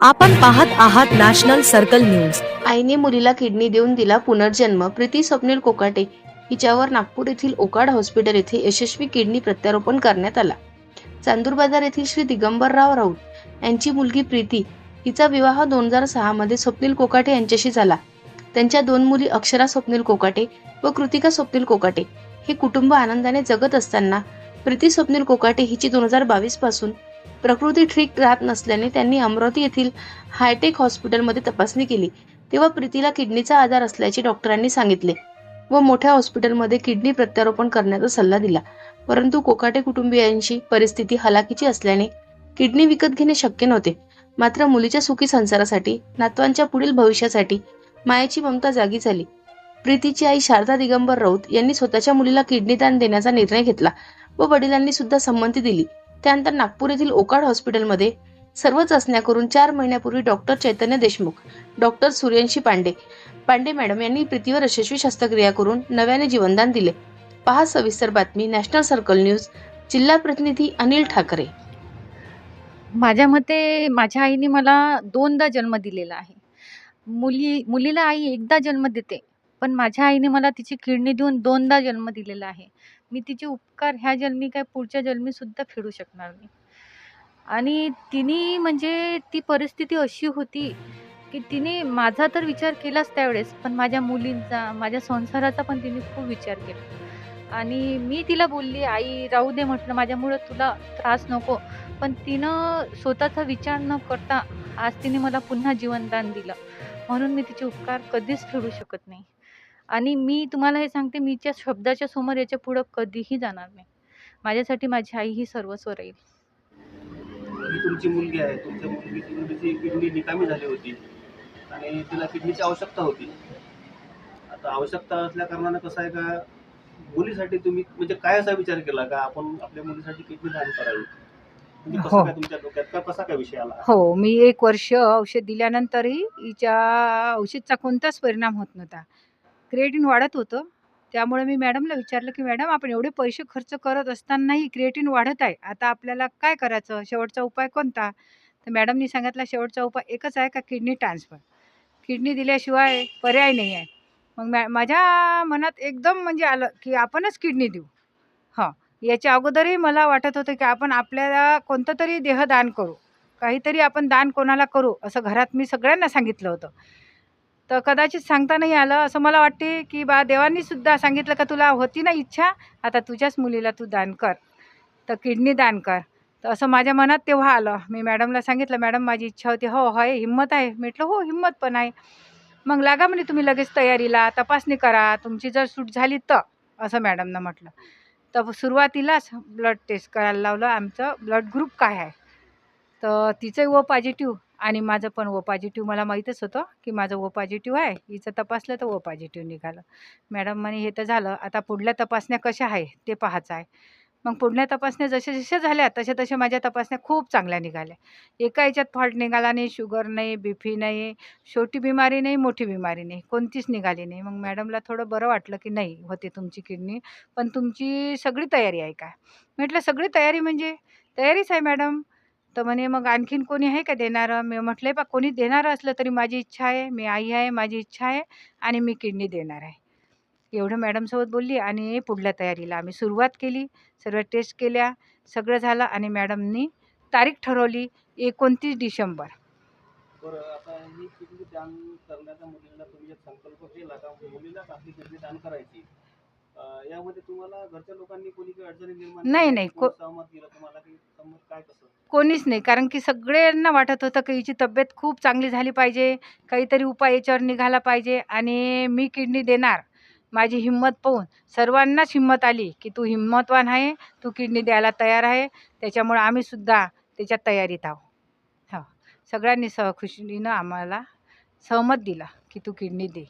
आपण पाहत आहात नॅशनल सर्कल न्यूज. आईने मुलीला किडनी देऊन दिला पुनर्जन्म प्रीती स्वप्नील कोकाटे. हिच्यावर नागपूर येथील ओकाड हॉस्पिटल येथे यशस्वी किडनी प्रत्यारोपण करण्यात आला. चांदूर बाजार येथील श्री दिगंबरराव राऊत यांची मुलगी प्रीती हिचा विवाह दोन हजार सहा मध्ये स्वप्नील कोकाटे यांच्याशी झाला. त्यांच्या दोन मुली अक्षरा स्वप्नील कोकाटे व कृतिका स्वप्नील कोकाटे हे कुटुंब आनंदाने जगत असताना प्रीती स्वप्नील कोकाटे हिची दोन हजार बावीसपासून प्रकृती ठीक राहत नसल्याने त्यांनी अमरावती येथील हायटेक हॉस्पिटलमध्ये तपासणी केली. तेव्हा प्रीतीला किडनीचा आजार असल्याचे डॉक्टरांनी सांगितले व मोठ्या हॉस्पिटलमध्ये किडनी प्रत्यारोपण करण्याचा सल्ला दिला. परंतु कोकाटे कुटुंबियांची परिस्थिती हलाखीची असल्याने किडनी विकत घेणे शक्य नव्हते. मात्र मुलीच्या सुखी संसारासाठी नातवांच्या पुढील भविष्यासाठी मायाची ममता जागी झाली. प्रीतीची आई शारदा दिगंबर राऊत यांनी स्वतःच्या मुलीला किडनी दान देण्याचा निर्णय घेतला व वडिलांनी सुद्धा संमती दिली. त्यानंतर नागपूर येथील ओकाड हॉस्पिटलमध्ये सर्व चाचण्या करून चार महिन्यापूर्वी doctor Chaitanya Deshmukh doctor Suryanshi Pande Pande madam यांनी प्रीतीवर यशस्वी शस्त्रक्रिया करून नव्याने जीवनदान दिले. पहा सविस्तर बातमी नॅशनल सर्कल न्यूज जिल्हा प्रतिनिधी अनिल ठाकरे. माझ्या मते माझ्या आईने मला दोनदा जन्म दिलेला आहे. मुली मुलीला आई एकदा जन्म देते पण माझ्या आईने मला तिची किडनी देऊन दोनदा जन्म दिलेला आहे. मी तिचे उपकार ह्या जन्मी काय पुढच्या जन्मीसुद्धा फेडू शकणार नाही. आणि तिने म्हणजे ती परिस्थिती अशी होती की तिने माझा तर विचार केलाच त्यावेळेस पण माझ्या मुलींचा माझ्या संसाराचा पण तिने खूप विचार केला. आणि मी तिला बोलली आई राहू दे म्हटलं माझ्यामुळं तुला त्रास नको. पण तिनं स्वतःचा विचार न करता आज तिने मला पुन्हा जीवनदान दिलं. म्हणून मी तिचे उपकार कधीच फेडू शकत नाही. आणि मी तुम्हाला हे सांगते मीच्या शब्दाच्या समोर याच्या पुढं कधीही जाणार नाही. माझ्यासाठी माझी आई ही सर्वस्व राहील. ही तुमची मुलगी आहे. तुमच्या मुलगीची मुलीची किडनी निकामी झाली होती आणि तिला किडनीची आवश्यकता होती. आता आवश्यकता असल्या कारणानं कसं आहे का मुलीसाठी तुम्ही म्हणजे काय असा विचार केला का आपण आपल्या मुलीसाठी किडनी दान करावी? म्हणजे हो. कसं काय तुमच्या डोक्यात का कसा काय विषय आला? हो मी एक वर्ष औषध दिल्यानंतरही हिच्या औषधचा कोणताच परिणाम होत नव्हता. क्रिएटिन वाढत होतं. त्यामुळे मी मॅडमला विचारलं की मॅडम आपण एवढे पैसे खर्च करत असतानाही क्रिएटिन वाढत आहे. आता आपल्याला काय करायचं? शेवटचा उपाय कोणता? तर मॅडमनी सांगितला शेवटचा उपाय एकच आहे का? किडनी ट्रान्सफर किडनी दिल्याशिवाय पर्याय नाही आहे. मग मॅ माझ्या मनात एकदम म्हणजे आलं की आपणच किडनी देऊ. हां. याच्या अगोदरही मला वाटत होतं की आपण आपल्याला कोणतं तरी देहदान करू. काहीतरी आपण दान कोणाला करू असं घरात मी सगळ्यांना सांगितलं होतं. तर कदाचित सांगता नाही आलं. असं मला वाटते की बा देवांनीसुद्धा सांगितलं का तुला होती ना इच्छा आता तुझ्याच मुलीला तू दान कर. तर किडनी दान कर. तर असं माझ्या मनात तेव्हा आलं. मी मॅडमला सांगितलं मॅडम माझी इच्छा होती. हो होय हिंमत आहे. म्हटलं हो हिंमत पण आहे. मग लागा म्हणे तुम्ही लगेच तयारीला. तपासणी करा. तुमची जर सूट झाली तर असं मॅडमनं म्हटलं. तर सुरुवातीलाच ब्लड टेस्ट करायला लावलं. आमचं ब्लड ग्रुप काय आहे? तर तिचं ओ पॉझिटिव्ह आणि माझं पण ओ पॉझिटिव्ह मला माहीतच होतं की माझं ओ पॉझिटिव्ह आहे. हिचं तपासलं तर ओ पॉझिटिव्ह निघालं. मॅडम म्हणे हे तर झालं. आता पुढल्या तपासण्या कशा आहे? ते पाहायचं आहे. मग पुढल्या तपासण्या जशा जशा झाल्या तशा तशा माझ्या तपासण्या खूप चांगल्या निघाल्या. एका याच्यात फॉल्ट निघाला नाही शुगर नाही बी पी नाही छोटी बिमारी नाही मोठी बिमारी नाही. कोणतीच निघाली नाही. मग मॅडमला थोडं बरं वाटलं की नाही होते तुमची किडनी पण तुमची सगळी तयारी आहे का? म्हटलं सगळी तयारी म्हणजे? तयारीच आहे मॅडम. तर म्हणे मग आणखीन कोणी आहे का देणारं? मी म्हटलं बा कोणी देणारं असलं तरी माझी इच्छा आहे. मी आई आहे माझी इच्छा आहे आणि मी किडनी देणार आहे. एवढं मॅडमसोबत बोलली आणि पुढल्या तयारीला आम्ही सुरुवात केली. सर्व टेस्ट केल्या सगळं झालं आणि मॅडमनी तारीख ठरवली एकोणतीस डिसेंबर. निर्माण नाही? नाही, कोणीच नाही. कारण की सगळ्यांना वाटत होतं की हिची तब्येत खूप चांगली झाली पाहिजे काहीतरी उपाय याच्यावर निघाला पाहिजे आणि मी किडनी देणार. माझी हिंमत पाहून सर्वांनाच हिंमत आली की तू हिंमतवान आहे तू किडनी द्यायला तयार आहे. त्याच्यामुळं आम्हीसुद्धा त्याच्यात तयारीत आहोत. हो. सगळ्यांनी सहखुशीनं आम्हाला सहमत दिला की तू किडनी दे.